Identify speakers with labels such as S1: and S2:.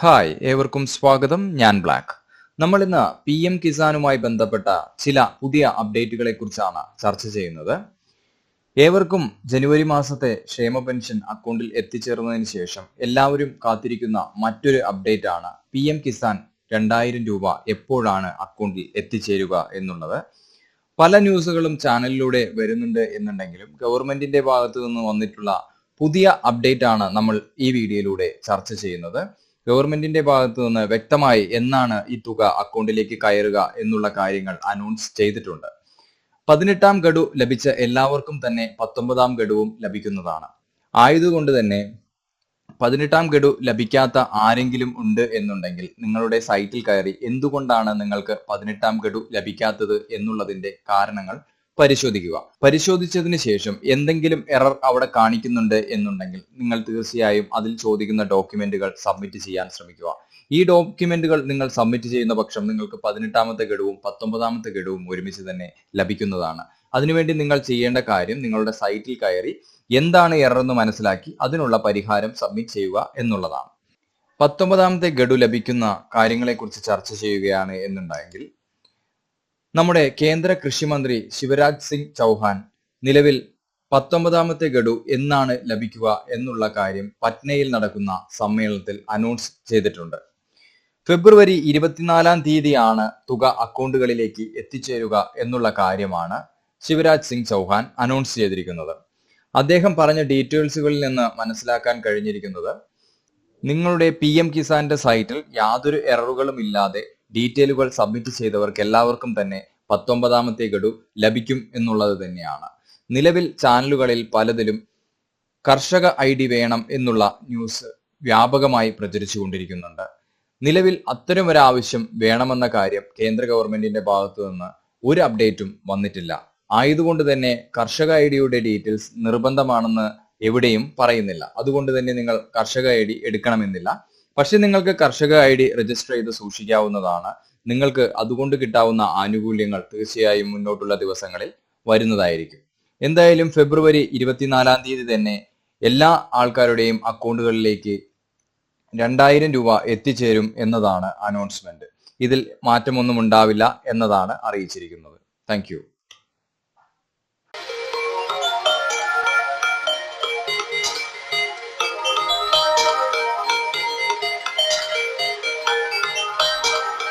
S1: Hi ഏവർക്കും സ്വാഗതം. ഞാൻ ബ്ലാക്ക്. നമ്മൾ ഇന്ന് പി എം കിസാനുമായി ബന്ധപ്പെട്ട ചില പുതിയ അപ്ഡേറ്റുകളെ കുറിച്ചാണ് ചർച്ച ചെയ്യുന്നത്. ഏവർക്കും ജനുവരി മാസത്തെ ക്ഷേമ പെൻഷൻ അക്കൗണ്ടിൽ എത്തിച്ചേർന്നതിന് ശേഷം എല്ലാവരും കാത്തിരിക്കുന്ന മറ്റൊരു അപ്ഡേറ്റ് ആണ് പി എം കിസാൻ രണ്ടായിരം രൂപ എപ്പോഴാണ് അക്കൗണ്ടിൽ എത്തിച്ചേരുക എന്നുള്ളത്. പല ന്യൂസുകളും ചാനലിലൂടെ വരുന്നുണ്ട് എന്നുണ്ടെങ്കിലും ഗവൺമെന്റിന്റെ ഭാഗത്തു നിന്ന് വന്നിട്ടുള്ള പുതിയ അപ്ഡേറ്റ് ആണ് നമ്മൾ ഈ വീഡിയോയിലൂടെ ചർച്ച ചെയ്യുന്നത്. ഗവൺമെന്റിന്റെ ഭാഗത്തു നിന്ന് വ്യക്തമായി എന്നാണ് ഈ തുക അക്കൗണ്ടിലേക്ക് കയറുക എന്നുള്ള കാര്യങ്ങൾ അനൗൺസ് ചെയ്തിട്ടുണ്ട്. പതിനെട്ടാം ഗഡു ലഭിച്ച എല്ലാവർക്കും തന്നെ പത്തൊമ്പതാം ഗഡുവും ലഭിക്കുന്നതാണ്. ആയതുകൊണ്ട് തന്നെ പതിനെട്ടാം ഗഡു ലഭിക്കാത്ത ആരെങ്കിലും ഉണ്ട് എന്നുണ്ടെങ്കിൽ നിങ്ങളുടെ സൈറ്റിൽ കയറി എന്തുകൊണ്ടാണ് നിങ്ങൾക്ക് പതിനെട്ടാം ഗഡു ലഭിക്കാത്തത് എന്നുള്ളതിന്റെ കാരണങ്ങൾ പരിശോധിക്കുക. പരിശോധിച്ചതിന് ശേഷം എന്തെങ്കിലും എറർ അവിടെ കാണിക്കുന്നുണ്ട് എന്നുണ്ടെങ്കിൽ നിങ്ങൾ തീർച്ചയായും അതിൽ ചോദിക്കുന്ന ഡോക്യുമെന്റുകൾ സബ്മിറ്റ് ചെയ്യാൻ ശ്രമിക്കുക. ഈ ഡോക്യുമെന്റുകൾ നിങ്ങൾ സബ്മിറ്റ് ചെയ്യുന്ന പക്ഷം നിങ്ങൾക്ക് പതിനെട്ടാമത്തെ ഗഡുവും പത്തൊമ്പതാമത്തെ ഗഡുവും ഒരുമിച്ച് തന്നെ ലഭിക്കുന്നതാണ്. അതിനുവേണ്ടി നിങ്ങൾ ചെയ്യേണ്ട കാര്യം നിങ്ങളുടെ സൈറ്റിൽ കയറി എന്താണ് എറർ എന്ന് മനസ്സിലാക്കി അതിനുള്ള പരിഹാരം സബ്മിറ്റ് ചെയ്യുക എന്നുള്ളതാണ്. പത്തൊമ്പതാമത്തെ ഗഡു ലഭിക്കുന്ന കാര്യങ്ങളെക്കുറിച്ച് ചർച്ച ചെയ്യുകയാണ് എന്നുണ്ടെങ്കിൽ നമ്മുടെ കേന്ദ്ര കൃഷിമന്ത്രി ശിവരാജ് സിംഗ് ചൗഹാൻ നിലവിൽ പത്തൊമ്പതാമത്തെ ഗഡു എന്നാണ് ലഭിക്കുക എന്നുള്ള കാര്യം പറ്റ്നയിൽ നടക്കുന്ന സമ്മേളനത്തിൽ അനൗൺസ് ചെയ്തിട്ടുണ്ട്. ഫെബ്രുവരി ഇരുപത്തിനാലാം തീയതിയാണ് തുക അക്കൗണ്ടുകളിലേക്ക് എത്തിച്ചേരുക എന്നുള്ള കാര്യമാണ് ശിവരാജ് സിംഗ് ചൗഹാൻ അനൗൺസ് ചെയ്തിരിക്കുന്നത്. അദ്ദേഹം പറഞ്ഞ ഡീറ്റെയിൽസുകളിൽ നിന്ന് മനസ്സിലാക്കാൻ കഴിഞ്ഞിരിക്കുന്നത് നിങ്ങളുടെ പി എം കിസാന്റെ സൈറ്റിൽ യാതൊരു എററുകളും ഇല്ലാതെ ഡീറ്റെയിലുകൾ സബ്മിറ്റ് ചെയ്തവർക്ക് എല്ലാവർക്കും തന്നെ പത്തൊമ്പതാമത്തെ ഗഡു ലഭിക്കും എന്നുള്ളത് തന്നെയാണ്. നിലവിൽ ചാനലുകളിൽ പലതിലും കർഷക ഐ ഡി വേണം എന്നുള്ള ന്യൂസ് വ്യാപകമായി പ്രചരിച്ചുകൊണ്ടിരിക്കുന്നുണ്ട് നിലവിൽ അത്തരമൊരു ആവശ്യം വേണമെന്ന കാര്യം കേന്ദ്ര ഗവൺമെന്റിന്റെ ഭാഗത്തു നിന്ന് ഒരു അപ്ഡേറ്റും വന്നിട്ടില്ല. ആയതുകൊണ്ട് തന്നെ കർഷക ഐ ഡിയുടെ ഡീറ്റെയിൽസ് നിർബന്ധമാണെന്ന് എവിടെയും പറയുന്നില്ല. അതുകൊണ്ട് തന്നെ നിങ്ങൾ കർഷക ഐ ഡി എടുക്കണമെന്നില്ല. പക്ഷെ നിങ്ങൾക്ക് കർഷക ഐ ഡി രജിസ്റ്റർ ചെയ്ത് സൂക്ഷിക്കാവുന്നതാണ്. നിങ്ങൾക്ക് അതുകൊണ്ട് കിട്ടാവുന്ന ആനുകൂല്യങ്ങൾ തീർച്ചയായും മുന്നോട്ടുള്ള ദിവസങ്ങളിൽ വരുന്നതായിരിക്കും. എന്തായാലും ഫെബ്രുവരി ഇരുപത്തിനാലാം തീയതി തന്നെ എല്ലാ ആൾക്കാരുടെയും അക്കൗണ്ടുകളിലേക്ക് രണ്ടായിരം രൂപ എത്തിച്ചേരും എന്നതാണ് അനൗൺസ്മെന്റ് ഇതിൽ മാറ്റമൊന്നും ഉണ്ടാവില്ല എന്നതാണ് അറിയിച്ചിരിക്കുന്നത്. താങ്ക്